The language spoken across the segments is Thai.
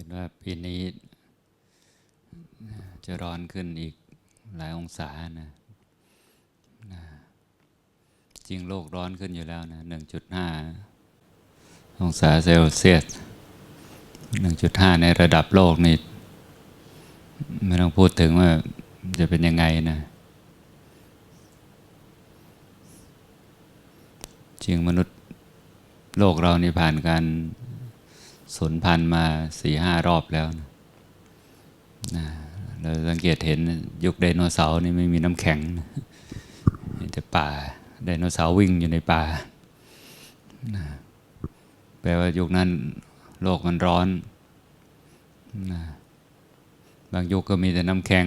ห็นว่าปีนี้จะร้อนขึ้นอีกหลายองศานะนะจริงโลกร้อนขึ้นอยู่แล้วนะ1.5องศาเซลเซียส1.5ในระดับโลกนี่ไม่ต้องพูดถึงว่าจะเป็นยังไงนะ จริงมนุษย์โลกเรานี่ผ่านการ สูญพันธุ์มาสี่ห้ารอบแล้วนะนะเราสังเกตเห็นยุคไดโนเสาร์นี่ไม่มีน้ำแข็งนะมีแต่ป่าไดโนเสาร์วิ่งอยู่ในป่านะแปลว่ายุคนั้นโลกมันร้อนนะบางยุคก็มีแต่น้ำแข็ง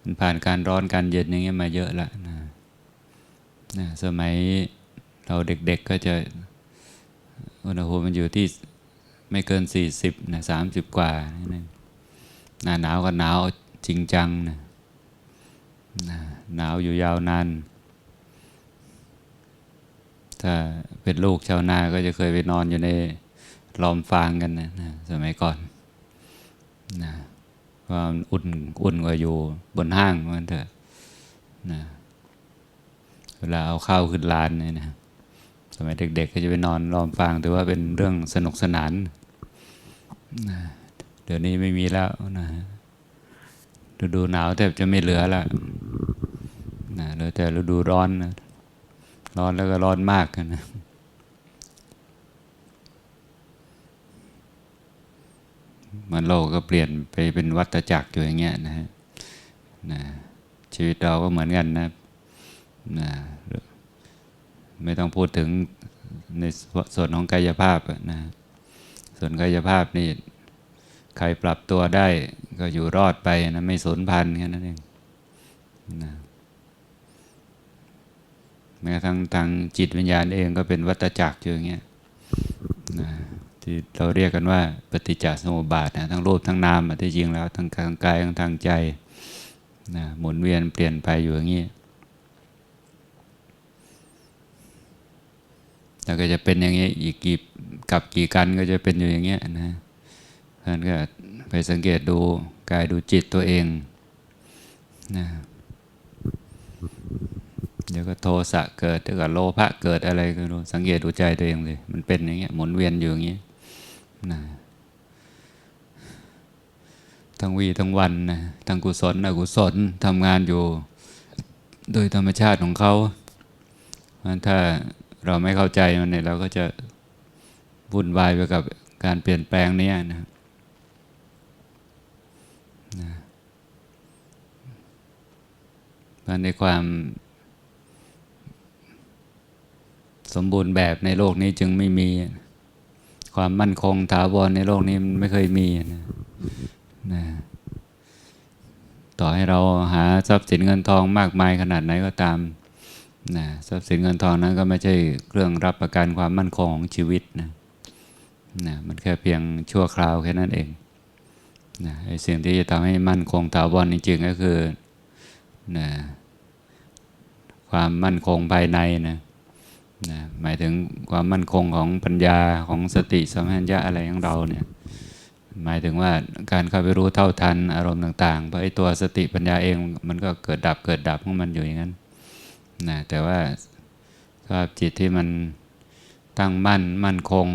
มันผ่านการร้อนการเย็นอย่างเงี้ยมาเยอะละนะนะสมัยเราเด็กๆก็จะอุณหภูมิมันอยู่ที่ ไม่เกิน40นะ30กว่านี่หน้าหนาวก็หนาวจริงจังนะหนาวอยู่ยาวนานถ้าเป็นลูกชาวนาก็จะเคยไปนอนอยู่ในลอมฟางกันนะนะสมัยก่อนนะความอุ่นอุ่นกว่าอยู่บนห้างมันเถอะนะเวลาเอาข้าวขึ้นลานเนี่ยนะสมัยเด็กๆก็จะไปนอนลอมฟางถือว่าเป็นเรื่องสนุกสนาน นะเดี๋ยวนี้ไม่มีแล้วนะฤดูหนาวแทบจะไม่เหลือละนะเหลือแต่ฤดูร้อนนะร้อนแล้วก็ร้อนมากนะมันโลกก็เปลี่ยนไปเป็นวัฏจักรอยู่อย่างเงี้ยนะฮะนะชีวิตเราก็เหมือนกันนะนะไม่ต้องพูดถึงในส่วนของกายภาพนะ ส่วนกายภาพนี่ใครปรับตัวได้ก็อยู่รอดไปนะไม่สูญพันธุ์แค่นั้นเองนะแม้ทั้งทางจิตวิญญาณเองก็เป็นวัฏจักรอยู่อย่างเงี้ยนะที่เราเรียกกันว่า ปฏิจจสมุปบาทนะทั้งรูปทั้งนามที่จริงแล้วทั้งทางกายทั้งทางใจนะหมุนเวียนเปลี่ยนไปอยู่อย่างนี้ แล้วก็จะเป็นอย่างนี้อีกกี่กับกี่กันก็จะเป็นอยู่อย่างเงี้ยนะท่านก็ไปสังเกตดูกายดูจิตตัวเองนะเดี๋ยวก็โทสะเกิดเดี๋ยวก็โลภะเกิดอะไรก็ดูสังเกตดูใจตัวเองเลยมันเป็นอย่างเงี้ยหมุนเวียนอยู่อย่างเงี้ยนะทั้งวีทั้งวันนะทั้งกุศลอกุศลทำงานอยู่ โดยธรรมชาติของเขาเพราะฉะนั้นถ้า เราไม่เข้าใจมันเนี่ยเราก็จะวุ่นวายไปกับการเปลี่ยนแปลงนี้นะนะในความสมบูรณ์แบบในโลกนี้จึงไม่มี ความมั่นคงถาวรในโลกนี้มันไม่เคยมีนะนะต่อให้เราหาทรัพย์สินเงินทองมากมายขนาดไหนก็ตาม นะทรัพย์สินเงินทองนั้นก็ไม่ใช่เครื่องรับประกันความมั่นคงของชีวิตนะนะมันแค่เพียงชั่วคราวแค่นั้นเองนะไอ้สิ่งที่จะทำให้มั่นคงถาวรจริง ๆ ก็คือนะความมั่นคงภายในนะนะหมายถึงความมั่นคงของปัญญาของสติสัมปชัญญะอะไรของเราเนี่ยหมายถึงว่าการเข้าไปรู้เท่าทันอารมณ์ต่างๆเพราะไอ้ตัวสติปัญญาเองมันก็เกิดดับเกิดดับของมันอยู่อย่างนั้น นะแต่ว่าสภาพจิตที่มันตั้งมั่นมั่นคง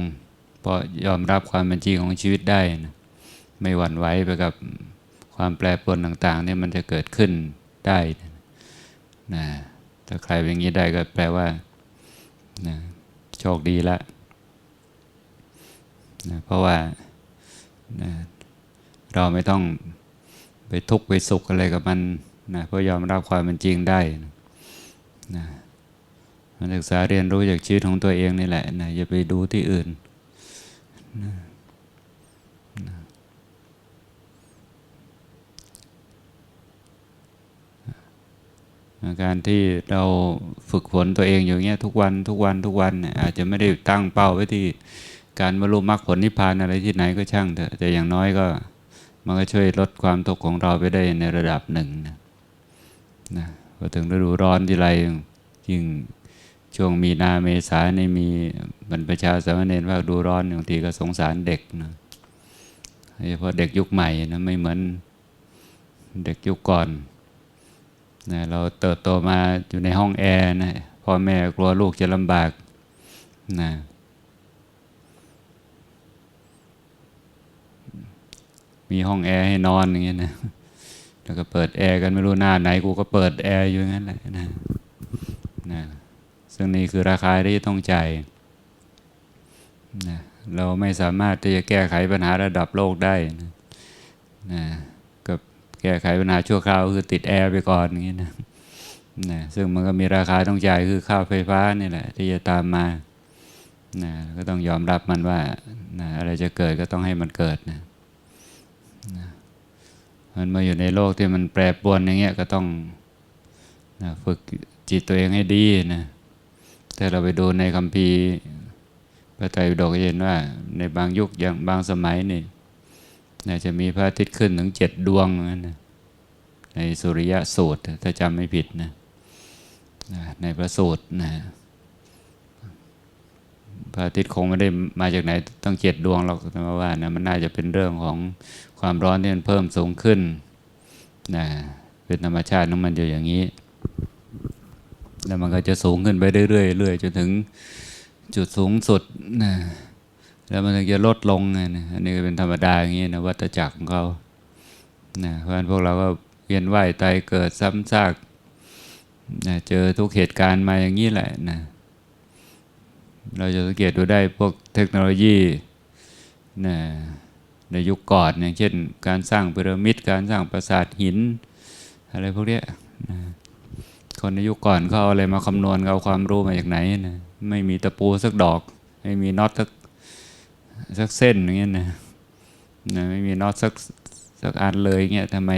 เพราะยอมรับความเป็นจริงของชีวิตได้นะไม่หวั่นไหวไปกับความแปรปรวนต่างๆเนี่ยมันจะเกิดขึ้นได้นะถ้าใครเป็นอย่างนี้ได้ก็แปลว่านะโชคดีล้วนะเพราะว่านะเราไม่ต้องไปทุกข์ไปสุขอะไรกับมันนะเพราะยอมรับความเป็นจริงได้นะ นะมันศึกษาเรียนรู้จากชีวิตของตัวเองนี่แหละนะอย่าไปดูที่อื่นนะนะการที่เราฝึกฝนตัวเองอยู่เงี้ยทุกวันทุกวันทุกวันเนี่ยอาจจะไม่ได้ตั้งเป้าไว้ที่การบรรลุมรรคผลนิพพานอะไรที่ไหนก็ช่างเถอะแต่อย่างน้อยก็มันก็ช่วยลดความทุกข์ของเราไปได้ในระดับหนึ่งนะนะ พอถึงฤดูร้อนที่ไรยิ่งช่วงมีนาเมษาในมีบรรพชาสามเณรว่าดูร้อนบางทีก็สงสารเด็กนะโดยเฉพาะเด็กยุคใหม่นะไม่เหมือนเด็กยุคก่อนนะเราเติบโตมาอยู่ในห้องแอร์นะพ่อแม่กลัวลูกจะลำบากนะมีห้องแอร์ให้นอนอย่างเงี้ยนะ แล้วก็เปิดแอร์กันไม่รู้หน้าไหนกูก็เปิดแอร์อยู่งั้นแหละนะนะซึ่งนี่คือราคาที่ต้องจ่ายนะเราไม่สามารถที่จะแก้ไขปัญหาระดับโลกได้นะนะกับแก้ไขปัญหาชั่วคราวคือติดแอร์ไปก่อนอย่างนี้นะนะซึ่งมันก็มีราคาต้องจ่ายคือค่าไฟฟ้านี่แหละ ที่จะตามมานะก็ต้องยอมรับมันว่านะอะไรจะเกิดก็ต้องให้มันเกิดนะ มันมาอยู่ในโลกที่มันแปรปรวนอย่างเงี้ยก็ต้องนะฝึกจิตตัวเองให้ดีนะถ้าเราไปดูในคัมภีร์พระไตรปิฎกเห็นว่า ในบางยุคอย่างบางสมัยนี่นะจะมีพระอาทิตย์ขึ้นถึงเจ็ดดวงนะในสุริยะสูตร ถ้าจำไม่ผิดนะนะในพระสูตรนะ พระอาทิตย์คงไม่ได้มาจากไหนต้องเจ็ดดวงหรอกแต่ว่านะมันน่าจะเป็นเรื่องของความร้อนที่มันเพิ่มสูงขึ้นนะเป็นธรรมชาติของมันอยู่อย่างนี้ แล้วมันก็จะสูงขึ้นไปเรื่อยๆเรื่อยจนถึงจุดสูงสุดนะแล้วมันถึงจะลดลงไงนะอันนี้ก็เป็นธรรมดาอย่างนี้นะวัฏจักรของเขานะเพราะฉะนั้นพวกเราก็เวียนว่ายตายเกิดซ้ำซากนะเจอทุกเหตุการณ์มาอย่างนี้แหละนะ เราจะสังเกตดูได้พวกเทคโนโลยีนะในยุคก่อนอย่างเช่น การสร้างพีระมิด การสร้างปราสาทหิน อะไรพวกนี้นะคนในยุคก่อนเขาเอาอะไรมาคำนวณเอาความรู้มาจากไหนนะไม่มีตะปูสักดอก ไม่มีน็อตสักสักเส้นอย่างเงี้ยนะนะไม่มีน็อตสักสักอันเลยเงี้ยทำไม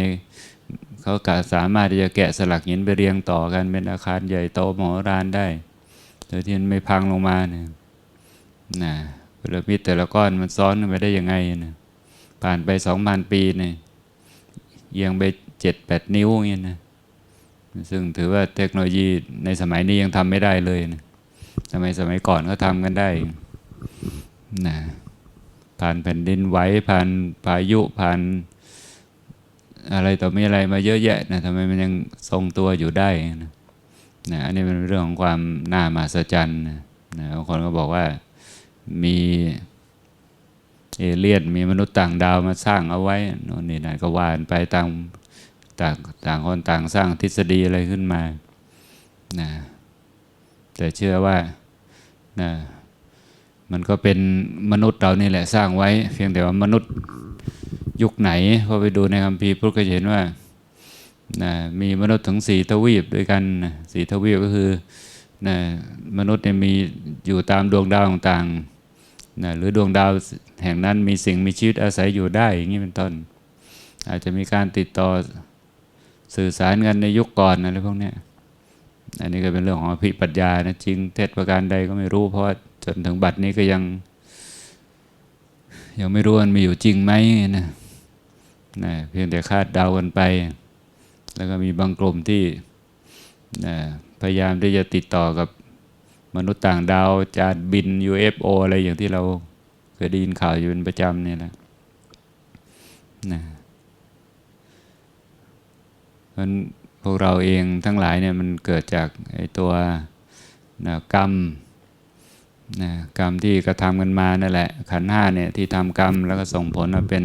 เขากะสามารถที่จะแกะสลักหินไปเรียงต่อกันเป็นอาคารใหญ่โตมโหฬารได้ โดยที่มันไม่พังลงมาเนี่ยนะพีระมิดแต่ละก้อนมันซ้อนกันไปได้ยังไงนะผ่านไปสองพันปีเนี่ยเอียงไปเจ็ดแปดนิ้วเงี้ยนะซึ่งถือว่าเทคโนโลยีในสมัยนี้ยังทำไม่ได้เลยนะทำไมสมัยก่อนก็ทำกันได้นะผ่านแผ่นดินไหวผ่านพายุผ่านอะไรต่อมีอะไรมาเยอะแยะนะทำไมมันยังทรงตัวอยู่ได้นะ นะอันนี้เป็นเรื่องของความน่ามหัศจรรย์นะบางคนก็บอกว่ามีเอเลี่ยนมีมนุษย์ต่างดาวมาสร้างเอาไว้โน่นนี่นั่นก็ว่านไปต่างต่างต่างคนต่างสร้างทฤษฎีอะไรขึ้นมานะแต่เชื่อว่านะมันก็เป็นมนุษย์เรานี่แหละสร้างไว้ เพียงแต่ว่ามนุษย์ยุคไหนพอไปดูในคัมภีร์พุทธก็จะเห็นว่า นะมีมนุษย์ถึงสี่ทวีปด้วยกันนะสี่ทวีปก็คือนะมนุษย์เนี่ยมีอยู่ตามดวงดาวต่างๆนะหรือดวงดาวแห่งนั้นมีสิ่งมีชีวิตอาศัยอยู่ได้อย่างนี้เป็นต้น อาจจะมีการติดต่อสื่อสารกันในยุคก่อนอะไรพวกนี้อันนี้ก็เป็นเรื่องของอภิปรัชญานะจริงเท็จประการใดก็ไม่รู้ เพราะาจนถึงบัดนี้ก็ยัง ยังไม่รู้มันมีอยู่จริงไหมนะนะเพียงแต่คาดเดากันไป แล้วก็มีบางกลุ่มที่พยายามที่จะติดต่อกับมนุษย์ต่างดาวจานบิน UFO อะไรอย่างที่เราเคยได้ยินข่าวอยู่เป็นประจำเนี่ยแหละนะเพราะพวกเราเองทั้งหลายเนี่ยมันเกิดจากไอ้ตัวนะกรรมนะกรรมที่กระทำกันมานั่นแหละ ขันห้าเนี่ยที่ทำกรรมแล้วก็ส่งผลมาเป็น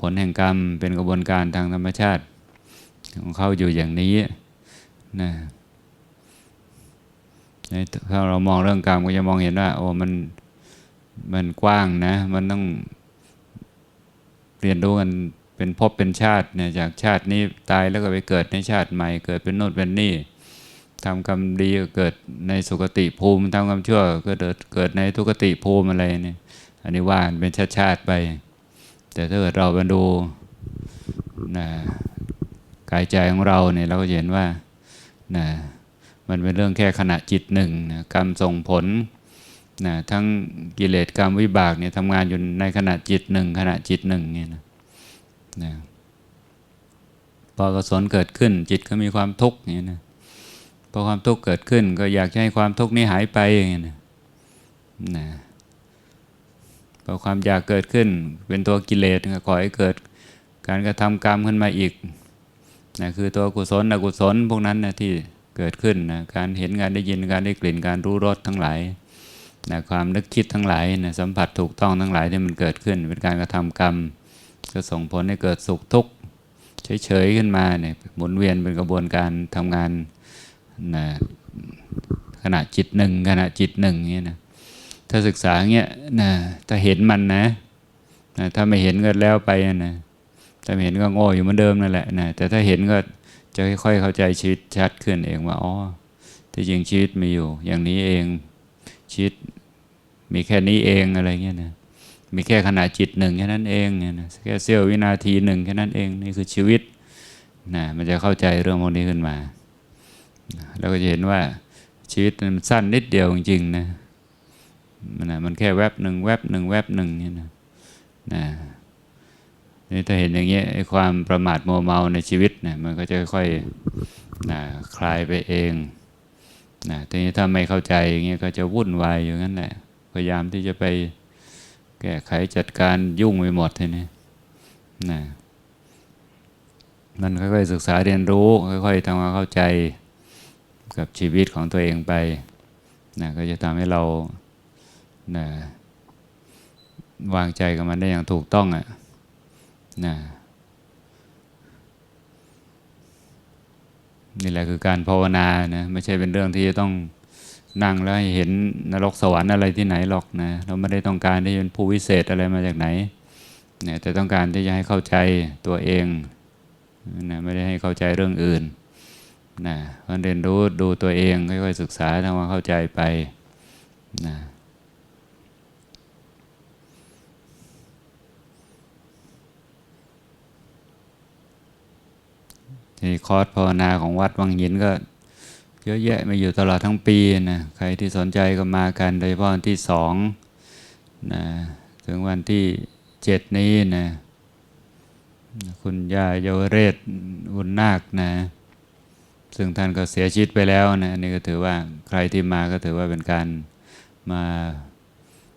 ผลแห่งกรรม เป็นกระบวนการทางธรรมชาติ ของเขาอยู่อย่างนี้นะถ้าเรามองเรื่องกรรมก็จะมองเห็นว่า โอ้มันมันกว้างนะ มันต้องเรียนรู้กันเป็นภพเป็นชาติเนี่ยจากชาตินี้ตายแล้วก็ไปเกิดในชาติใหม่ เกิดเป็นโน่นเป็นนี่ทำกรรมดีก็เกิดในสุคติภูมิทำกรรมชั่วก็เกิดเกิดในทุกติภูมิอะไรเนี่ย อันนี้ว่าเป็นชาติชาติไป แต่ถ้าเกิดเราไปดูนะ กายใจของเราเนี่ยเราก็เห็นว่านะมันเป็นเรื่องแค่ขณะจิตหนึ่งนะกรรมส่งผลนะทั้งกิเลสกรรมวิบากเนี่ยทำงานอยู่ในขณะจิตหนึ่งขณะจิตหนึ่งเนี่ยนะนะพอกศลเกิดขึ้นจิตก็มีความทุกข์อย่างนี้นะพอความทุกข์เกิดขึ้นก็อยากให้ความทุกข์นี้หายไปอย่างนี้นะนะพอความอยากเกิดขึ้นเป็นตัวกิเลสก็ก่อให้เกิดการกระทำกรรมขึ้นมาอีก นะคือตัวกุศลอกุศลพวกนั้นนะที่เกิดขึ้นนะการเห็นการได้ยินการได้กลิ่นการรู้รสทั้งหลายนะความนึกคิดทั้งหลายนะสัมผัสถูกต้องทั้งหลายที่มันเกิดขึ้น เป็นการกระทำกรรม ก็ส่งผลให้เกิดสุขทุกข์เฉยๆขึ้นมาเนี่ยหมุนเวียนเป็นกระบวนการทำงานนะขณะจิตหนึ่งขณะจิตหนึ่งเงี้ยนะถ้าศึกษาเงี้ยนะถ้าเห็นมันนะนะถ้าไม่เห็นก็แล้วไปนะ ถ้าไม่เห็นก็โง่อยู่เหมือนเดิมนั่นแหละนะแต่ถ้าเห็นก็จะค่อยๆเข้าใจชีวิตชัดขึ้นเองว่าอ๋อที่จริงชีวิตมีอยู่ อย่างนี้เองชีวิตมีแค่นี้เองอะไรเงี้ยนะมีแค่ขณะจิตหนึ่งแค่นั้นเองเนี่ยนะแค่เสี้ยววินาทีหนึ่งแค่นั้นเองนี่คือชีวิตนะมันจะเข้าใจเรื่องพวกนี้ขึ้นมาแล้วก็จะเห็นว่าชีวิตมันสั้นนิดเดียวจริงๆนะมันนะมันแค่แวบหนึ่งแวบหนึ่งแวบหนึ่งเนี่ยนะนะ นี่ถ้าเห็นอย่างเงี้ยไอ้ความประมาทมัวเมาในชีวิตเนี่ยมันก็จะค่อยๆนะคลายไปเองนะทีนี้ถ้าไม่เข้าใจอย่างเงี้ยก็จะวุ่นวายอยู่งั้นแหละพยายามที่จะไปแก้ไขจัดการยุ่งไปหมดทีนี้นะมันค่อยๆศึกษาเรียนรู้ ค่อยๆทำความเข้าใจกับชีวิตของตัวเองไปนะก็จะทำให้เรานะวางใจกับมันได้อย่างถูกต้องอะ นะนี่แหละคือการภาวนานะไม่ใช่เป็นเรื่องที่จะต้องนั่งแล้วให้เห็นนรกสวรรค์อะไรที่ไหนหรอกนะเราไม่ได้ต้องการที่จะเป็นผู้วิเศษอะไรมาจากไหนเนี่ยแต่ต้องการที่จะให้เข้าใจตัวเองนะไม่ได้ให้เข้าใจเรื่องอื่นนะเพราะเรียนรู้ดูตัวเองค่อยๆศึกษาทำความเข้าใจไปนะ ที่คอร์สภาวนาของวัดวังหินก็ เยอะแยะมาอยู่ตลอดทั้งปีนะใครที่สนใจก็มากันโดยเฉพาะวันที่สองนะถึงวันที่เจ็ดนี้นะคุณย่าเยาวเรศบุญนาคนะ ซึ่งท่านก็เสียชีวิตไปแล้วนะนี่ก็ถือว่าใครที่มาก็ถือว่าเป็นการมา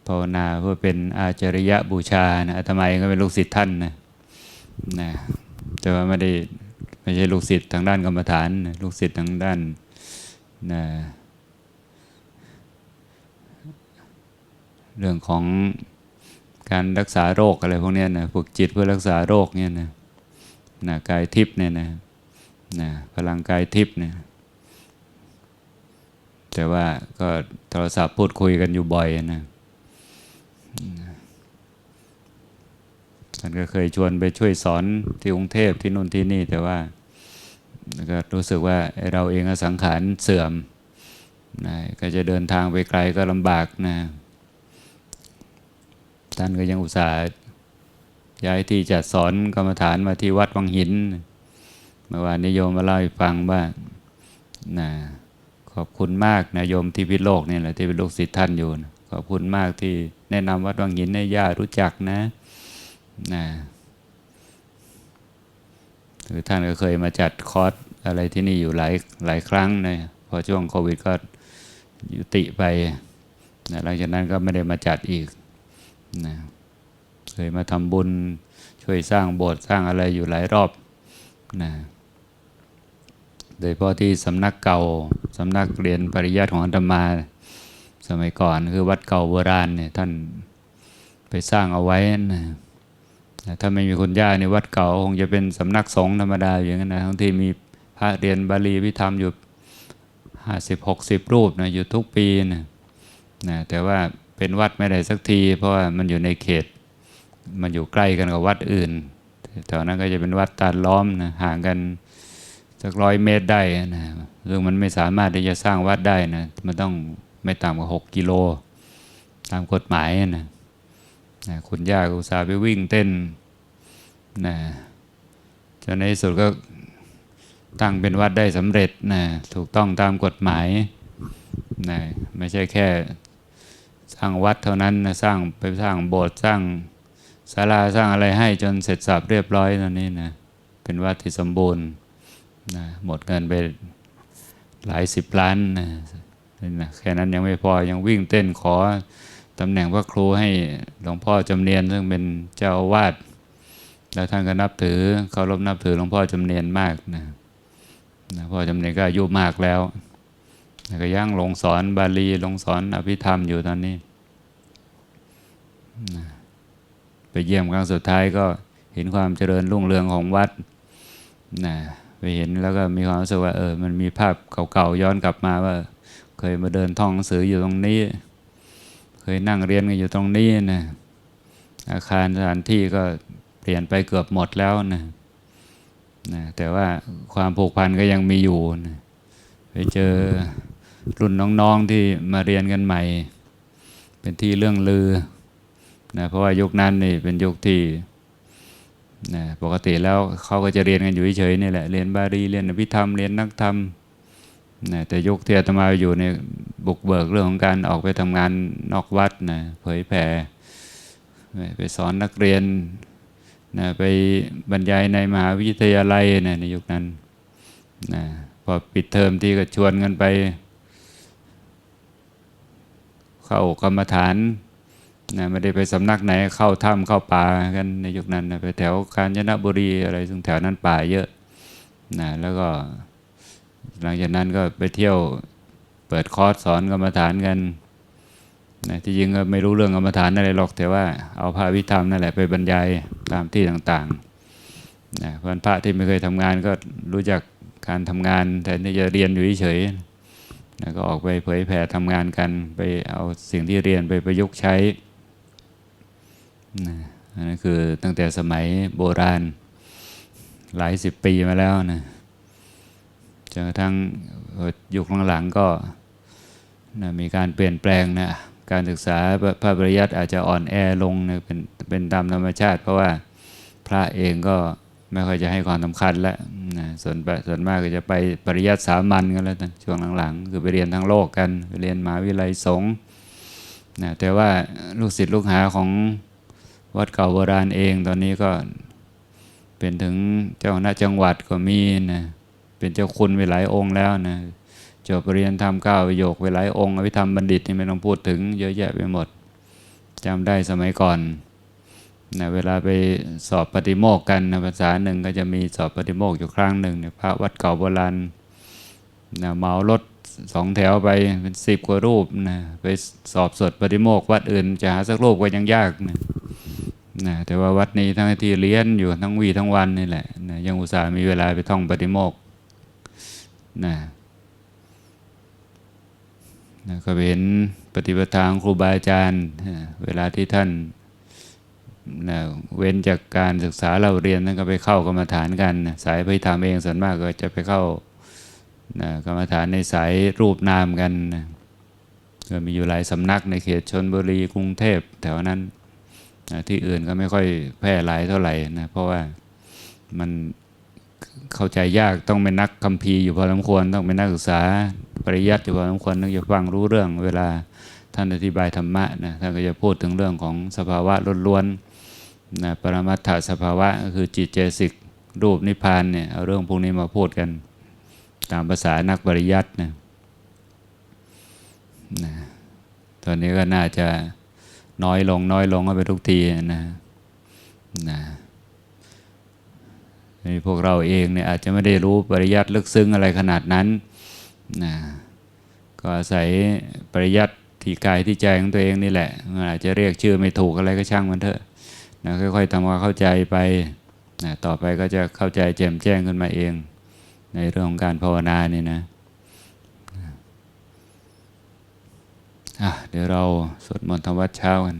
ภาวนาเพื่อเป็นอาจริยะบูชานะอาตมาเองก็เป็นลูกศิษย์ท่านนะนะแต่ว่าไม่ได้ ไม่ใช่ลูกศิษย์ทางด้านกรรมฐานนะลูกศิษย์ทางด้านนะเรื่องของการรักษาโรคอะไรพวกนี้นะฝึกจิตเพื่อรักษาโรคเนี่ยนะนะกายทิพย์เนี่ยนะนะพลังกายทิพย์เนี่ยแต่ว่าก็โทรศัพท์พูดคุยกันอยู่บ่อยนะ ท่านก็เคยชวนไปช่วยสอนที่กรุงเทพที่นู่นที่นี่แต่ว่าก็รู้สึกว่าเราเองสังขารเสื่อมนะก็จะเดินทางไปไกลก็ลำบากนะท่านก็ยังอุตส่าห์ย้ายที่จัดสอนกรรมฐานมาที่วัดวังหินเมื่อวานนิโยมมาเล่าให้ฟังว่านะขอบคุณมากนะโยมที่พิโลกเนี่ยแหละที่เป็นลูกศิษย์ท่านอยู่นะขอบคุณมากที่แนะนำวัดวังหินให้ญาติรู้จักนะ นะคือท่านก็เคยมาจัดคอร์สอะไรที่นี่อยู่หลายหลายครั้งนะพอช่วงโควิดก็ยุติไปนะหลังจากนั้นก็ไม่ได้มาจัดอีกนะเคยมาทำบุญช่วยสร้างโบสถ์สร้างอะไรอยู่หลายรอบนะโดยเฉพาะที่สำนักเก่าสำนักเรียนปริยัติของอาตมา สมัยก่อนคือวัดเก่าโบราณเนี่ยท่านไปสร้างเอาไว้นะ ถ้าไม่มีคุณย่าในวัดเก่าคงจะเป็นสำนักสงฆ์ธรรมดาอย่างนั้นนะทั้งที่มีพระเรียนบาลีพิธรรมอยู่ห้าสิบหกสิบรูปนะอยู่ทุกปีนะนะแต่ว่าเป็นวัดไม่ได้สักที เพราะว่ามันอยู่ในเขต มันอยู่ใกล้กันกับวัดอื่นแถวนั้นก็จะเป็นวัดตาดล้อมนะห่างกันสักร้อยเมตรได้นะซึ่งมันไม่สามารถที่จะสร้างวัดได้นะมันต้องไม่ต่ำกว่าหกกิโล ตามกฎหมายนะ นะคุณย่าก็อุตส่าห์ไปวิ่งเต้นนะจนในที่สุดก็ตั้งเป็นวัดได้สำเร็จนะถูกต้องตามกฎหมายนะไม่ใช่แค่สร้างวัดเท่านั้นนะสร้างไปสร้างโบสถ์สร้างศาลาสร้างอะไรให้จนเสร็จสับเรียบร้อยตอนนี้นะเป็นวัดที่สมบูรณ์นะหมดเงินไปหลายสิบล้านนะนะแค่นั้นยังไม่พอยังวิ่งเต้นขอ ตำแหน่งพระครูให้หลวงพ่อจำเนียนซึ่งเป็นเจ้าอาวาสแล้วท่านก็นับถือเคารพนับถือหลวงพ่อจำเนียนมากนะนะพ่อจำเนียนก็อายุมากแล้วแล้วก็ยังลงสอนบาลีลงสอนอภิธรรมอยู่ตอนนี้ไปเยี่ยมครั้งสุดท้ายก็เห็นความเจริญรุ่งเรืองของวัดนะไปเห็นแล้วก็มีความรู้สึกว่าเออมันมีภาพเก่าๆย้อนกลับมาว่า เคยมาเดินท่องหนังสืออยู่ตรงนี้ เคยนั่งเรียนกันอยู่ตรงนี้นะอาคารสถานที่ก็เปลี่ยนไปเกือบหมดแล้วนะนะแต่ว่าความผูกพันก็ยังมีอยู่นะไปเจอรุ่นน้องๆที่มาเรียนกันใหม่ เป็นที่เรื่องลือนะเพราะว่ายุคนั้นนี่เป็นยุคที่นะปกติแล้วเขาก็จะเรียนกันอยู่เฉยๆนี่แหละเรียนบาลีเรียนอภิธรรมเรียนนักธรรม นะแต่ยุคที่อาตมาอยู่ในบุกเบิกเรื่องของการออกไปทำงานนอกวัดนะเผยแผ่ไปสอนนักเรียนนะไปบรรยายในมหาวิทยาลัยนะในยุคนั้นนะพอปิดเทอมที่ก็ชวนกันไป เข้ากรรมฐานนะไม่ได้ไปสำนักไหนเข้าถ้ำเข้าป่ากันในยุคนั้นนะไปแถวกาญจนบุรีอะไรซึ่งแถวนั้นป่าเยอะนะแล้วก็ หลังจากนั้นก็ไปเที่ยวเปิดคอร์สสอนกรรมฐานกันนะที่จริงก็ไม่รู้เรื่องกรรมฐานอะไรหรอก แต่ว่าเอาพระวิธรรมนั่นแหละไปบรรยายตามที่ต่างๆนะเพราะฉะนั้นพระที่ไม่เคยทำงานก็รู้จักการทำงานแทนที่จะเรียนอยู่เฉยๆนะก็ออกไปเผยแผ่ทำงานกัน ไปเอาสิ่งที่เรียนไปประยุกต์ใช้นะอันนั้นคือตั้งแต่สมัยโบราณหลายสิบปีมาแล้วนะ จนกระทั่งยุคหลังๆก็นะมีการเปลี่ยนแปลงนะการศึกษาพระปริยัติอาจจะอ่อนแอลงนะเป็นเป็นตามธรรมชาติ เพราะว่าพระเองก็ไม่ค่อยจะให้ความสำคัญแล้วนะส่วนส่วนมากก็จะไปปริยัติสามัญกันแล้วช่วงหลังๆ คือไปเรียนทั้งโลกกันไปเรียนมหาวิทยาลัยสงฆ์นะแต่ว่าลูกศิษย์ลูกหาของวัดเก่าโบราณเองตอนนี้ก็เป็นถึงเจ้าคณะจังหวัดก็มีนะ เป็นเจ้าคุณไปหลายองค์แล้วนะจบปริญญาธรรมเก้าประโยคไปหลายองค์อภิธรรมบัณฑิตนี่ไม่ต้องพูดถึงเยอะแยะไปหมดจำได้สมัยก่อนนะเวลาไปสอบปฏิโมกกันนะภาษาหนึ่งก็จะมีสอบปฏิโมกอยู่ครั้งหนึ่งเนี่ยพระวัดเก่าโบราณนะเมารถสองแถวไปเป็นสิบกว่ารูปนะไปสอบสดปฏิโมกวัดอื่นจะหาสักรูปก็ยังยากนะนะแต่ว่าวัดนี้ทั้งที่เรียนอยู่ทั้งวีทั้งวันนี่แหละนะยังอุตส่าห์มีเวลาไปท่องปฏิโมก นะนะก็เห็นปฏิปทาของครูบาอาจารย์ เวลาที่ท่านนะเว้นจากการศึกษาเราเรียนท่านก็ไปเข้ากรรมฐานกัน สายพระธรรมเองส่วนมากก็จะไปเข้านะกรรมฐานในสายรูปนามกันนะก็มีอยู่หลายสำนักในเขตชนบุรีกรุงเทพแถวนั้นนะที่อื่นก็ไม่ค่อยแพร่หลายเท่าไหร่นะเพราะว่ามัน เข้าใจยากต้องเป็นนักคัมภีร์อยู่พอสมควร ต้องเป็นนักศึกษาปริยัติอยู่พอสมควรต้องจะฟังรู้เรื่อง เวลาท่านอธิบายธรรมะนะท่านก็จะพูดถึงเรื่องของสภาวะล้วนๆนะปรมัตถสภาวะก็คือจิตเจสิกรูปนิพพานเนี่ยเอาเรื่องพวกนี้มาพูดกัน ตามภาษานักปริยัตินะนะตอนนี้ก็น่าจะน้อยลงน้อยลงก็ไปทุกทีนะนะ พวกเราเองเนี่ยอาจจะไม่ได้รู้ปริยัติลึกซึ้งอะไรขนาดนั้นนะก็อาศัยปริยัติที่กายที่ใจของตัวเองนี่แหละมันอาจจะเรียกชื่อไม่ถูกอะไรก็ช่างมันเถอะนะค่อยๆทำความเข้าใจไปนะต่อไปก็จะเข้าใจแจ่มแจ้งขึ้นมาเอง ในเรื่องของการภาวนาเนี่ยนะอะเดี๋ยวเราสวดมนต์ทำวัดเช้ากัน